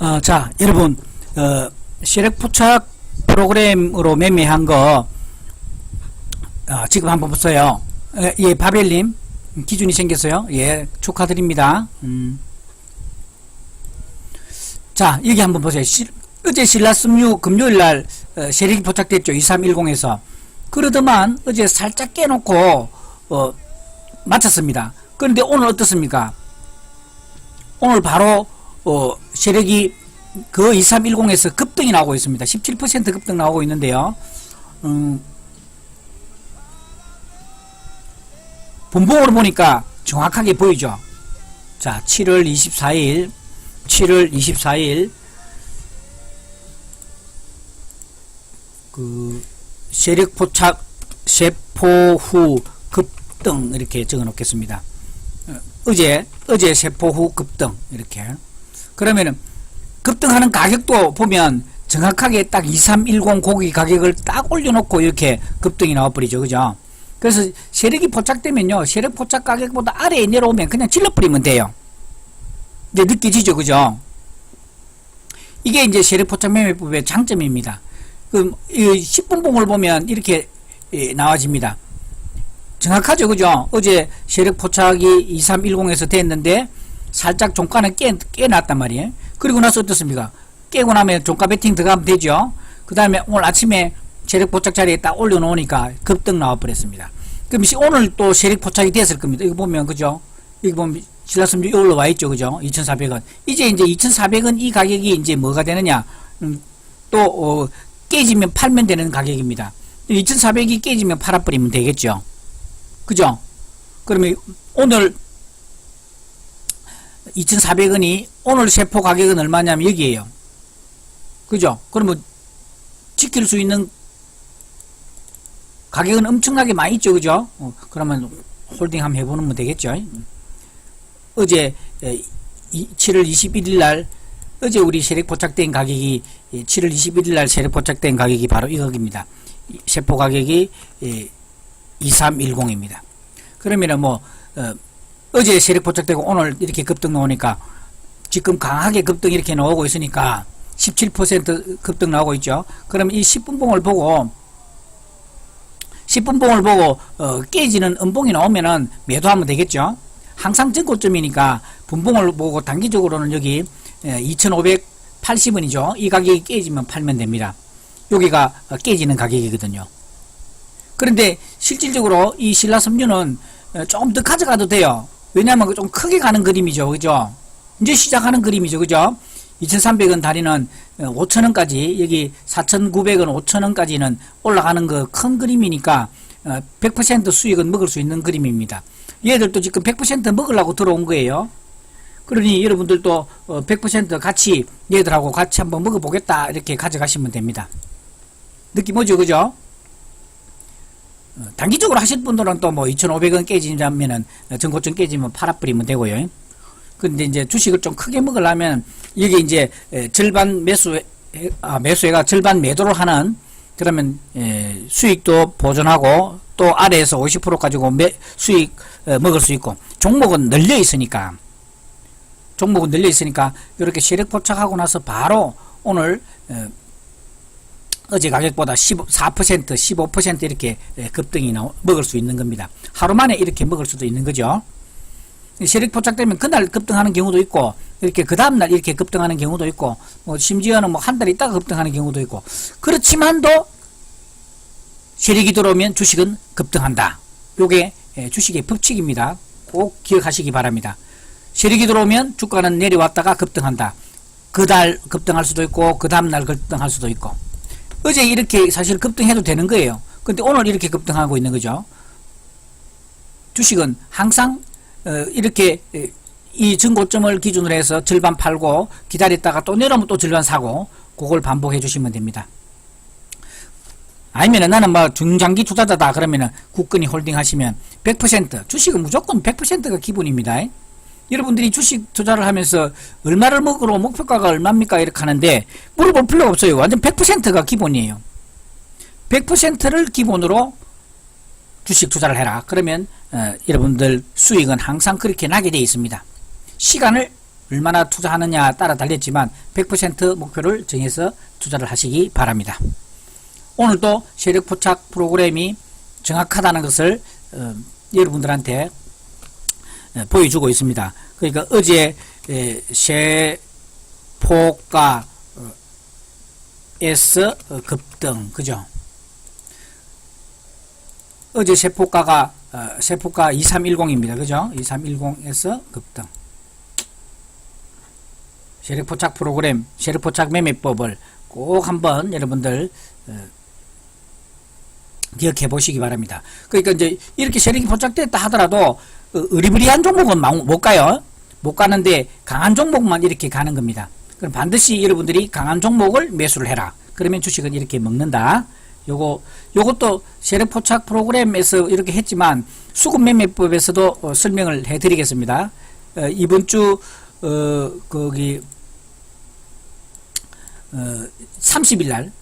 어, 자, 여러분, 어, 시력 포착 프로그램으로 매매한 거, 어, 지금 한번 보세요. 예, 예, 바벨님, 기준이 생겼어요. 예, 축하드립니다. 음. 자, 여기 한번 보세요. 시, 어제 신라스뮤 금요일 날, 어, 세력이 포착됐죠. 2310에서. 그러더만, 어제 살짝 깨놓고, 어, 마쳤습니다. 그런데 오늘 어떻습니까? 오늘 바로 어, 세력이 그 2310에서 급등이 나오고 있습니다. 17% 급등 나오고 있는데요. 음, 분봉으로 보니까 정확하게 보이죠. 자, 7월 24일, 7월 24일 그 세력 포착 세포 후 급등 이렇게 적어 놓겠습니다. 어제 어제 세포 후 급등 이렇게 그러면은 급등하는 가격도 보면 정확하게 딱 2310 고기 가격을 딱 올려놓고 이렇게 급등이 나와버리죠. 그죠? 그래서 세력이 포착되면요. 세력 포착 가격보다 아래에 내려오면 그냥 질러버리면 돼요. 이제 느껴지죠. 그죠? 이게 이제 세력 포착 매매법의 장점입니다. 그 10분 봉을 보면 이렇게 예, 나와집니다. 정확하죠, 그죠? 어제 세력 포착이 2310에서 됐는데 살짝 종가는 깨, 깨놨단 말이에요. 그리고 나서 어떻습니까? 깨고 나면 종가 베팅 들어가면 되죠? 그 다음에 오늘 아침에 세력 포착 자리에 딱 올려놓으니까 급등 나와버렸습니다. 그럼 시- 오늘 또 세력 포착이 됐을 겁니다. 이거 보면, 그죠? 여기 보면 신라섬유 올라와 있죠, 그죠? 2,400원. 이제 이제 2,400원 이 가격이 이제 뭐가 되느냐? 음, 또, 어, 깨지면 팔면 되는 가격입니다. 2,400이 깨지면 팔아버리면 되겠죠? 그죠? 그러면 오늘 2,400원이 오늘 세포 가격은 얼마냐면 여기에요. 그죠? 그러면 지킬 수 있는 가격은 엄청나게 많이 있죠. 그죠? 어, 그러면 홀딩 한번 해보면 되겠죠. 어제 에, 이- 7월 21일 날 어제 우리 세력 포착된 가격이 예, 7월 21일 날 세력 포착된 가격이 바로 이거입니다. 이 세포 가격이 예, 2310입니다. 그러면은 뭐 어, 제 세력 포착되고 오늘 이렇게 급등 나오니까 지금 강하게 급등 이렇게 나오고 있으니까 17% 급등 나오고 있죠. 그럼 이 10분봉을 보고 10분봉을 보고 어, 깨지는 음봉이 나오면은 매도하면 되겠죠. 항상 전고점이니까 분봉을 보고 단기적으로는 여기 2,580원이죠. 이 가격이 깨지면 팔면 됩니다. 여기가 어, 깨지는 가격이거든요. 그런데 실질적으로 이 신라 섬유는 어, 조금 더 가져가도 돼요. 왜냐하면 좀 크게 가는 그림이죠. 그죠? 이제 시작하는 그림이죠. 그죠? 2,300원 다리는 5,000원까지 여기 4,900원, 5,000원까지는 올라가는 그 큰 그림이니까 100% 수익은 먹을 수 있는 그림입니다. 얘들도 지금 100% 먹으려고 들어온 거예요. 그러니 여러분들도 100% 같이 얘들하고 같이 한번 먹어보겠다 이렇게 가져가시면 됩니다. 느낌 오죠? 그죠? 어, 단기적으로 하실 분들은 또 뭐 2,500원 깨지면은 어, 전고점 깨지면 팔아버리면 되고요. 근데 이제 주식을 좀 크게 먹으려면 이게 이제 에, 절반 매수 아, 매수회가 절반 매도를 하는 그러면 에, 수익도 보존하고 또 아래에서 50% 가지고 매, 수익 어, 먹을 수 있고 종목은 널려 있으니까 종목은 널려 있으니까 이렇게 세력 포착하고 나서 바로 오늘 어, 어제 가격보다 14% 15% 이렇게 예, 급등이 나 먹을 수 있는 겁니다. 하루 만에 이렇게 먹을 수도 있는 거죠. 세력 포착되면 그날 급등하는 경우도 있고 이렇게 그 다음날 이렇게 급등하는 경우도 있고 뭐 심지어는 뭐 한 달 있다가 급등하는 경우도 있고 그렇지만도 세력이 들어오면 주식은 급등한다. 요게 예, 주식의 법칙입니다. 꼭 기억하시기 바랍니다. 세력이 들어오면 주가는 내려왔다가 급등한다. 그 달 급등할 수도 있고 그 다음날 급등할 수도 있고 어제 이렇게 사실 급등해도 되는 거예요. 근데 오늘 이렇게 급등하고 있는 거죠. 주식은 항상 어, 이렇게 에, 이 전고점을 기준으로 해서 절반 팔고 기다렸다가 또 내려오면 또 절반 사고 그걸 반복해 주시면 됩니다. 아니면은 나는 뭐 중장기 투자자다 그러면은 국건이 홀딩 하시면 100% 주식은 무조건 100%가 기본입니다. 여러분들이 주식 투자를 하면서 얼마를 먹으러 목표가가 얼마입니까 이렇게 하는데 물어볼 필요가 없어요. 완전 100%가 기본이에요. 100%를 기본으로 주식 투자를 해라. 그러면 어, 여러분들 수익은 항상 그렇게 나게 돼 있습니다. 시간을 얼마나 투자하느냐 따라 달렸지만 100% 목표를 정해서 투자를 하시기 바랍니다. 오늘도 세력 포착 프로그램이 정확하다는 것을 어, 여러분들한테 어, 보여주고 있습니다. 그러니까 어제 에, 세포가 어, S 어, 급등 그죠? 어제 세포가가 어, 세포가 2310입니다. 그죠? 2310에서 급등. 세력 포착 프로그램, 세력 포착 매매법을 꼭 한번 여러분들 어, 기억해 보시기 바랍니다. 그러니까 이제 이렇게 세력이 포착됐다 하더라도 어, 의리부리한 종목은 마- 못 가요. 못 가는데 강한 종목만 이렇게 가는 겁니다. 그럼 반드시 여러분들이 강한 종목을 매수를 해라. 그러면 주식은 이렇게 먹는다. 요거 요것도 세력 포착 프로그램에서 이렇게 했지만 수급 매매법에서도 어, 설명을 해 드리겠습니다. 어, 이번 주 어, 거기 어, 30일 날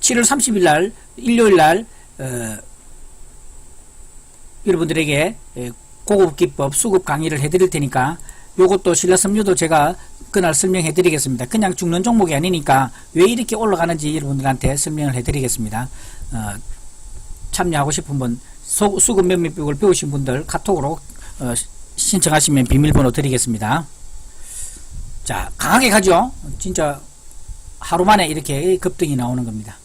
7월 30일 날 일요일 날 어, 여러분들에게 에, 고급 기법 수급 강의를 해드릴 테니까 요것도 신라섬유도 제가 그날 설명해 드리겠습니다. 그냥 죽는 종목이 아니니까 왜 이렇게 올라가는지 여러분들한테 설명을 해 드리겠습니다. 어, 참여하고 싶은 분 소- 수급 매매법을 배우신 분들 카톡으로 어, 신청하시면 비밀번호 드리겠습니다. 자 강하게 가죠. 진짜 하루 만에 이렇게 급등이 나오는 겁니다.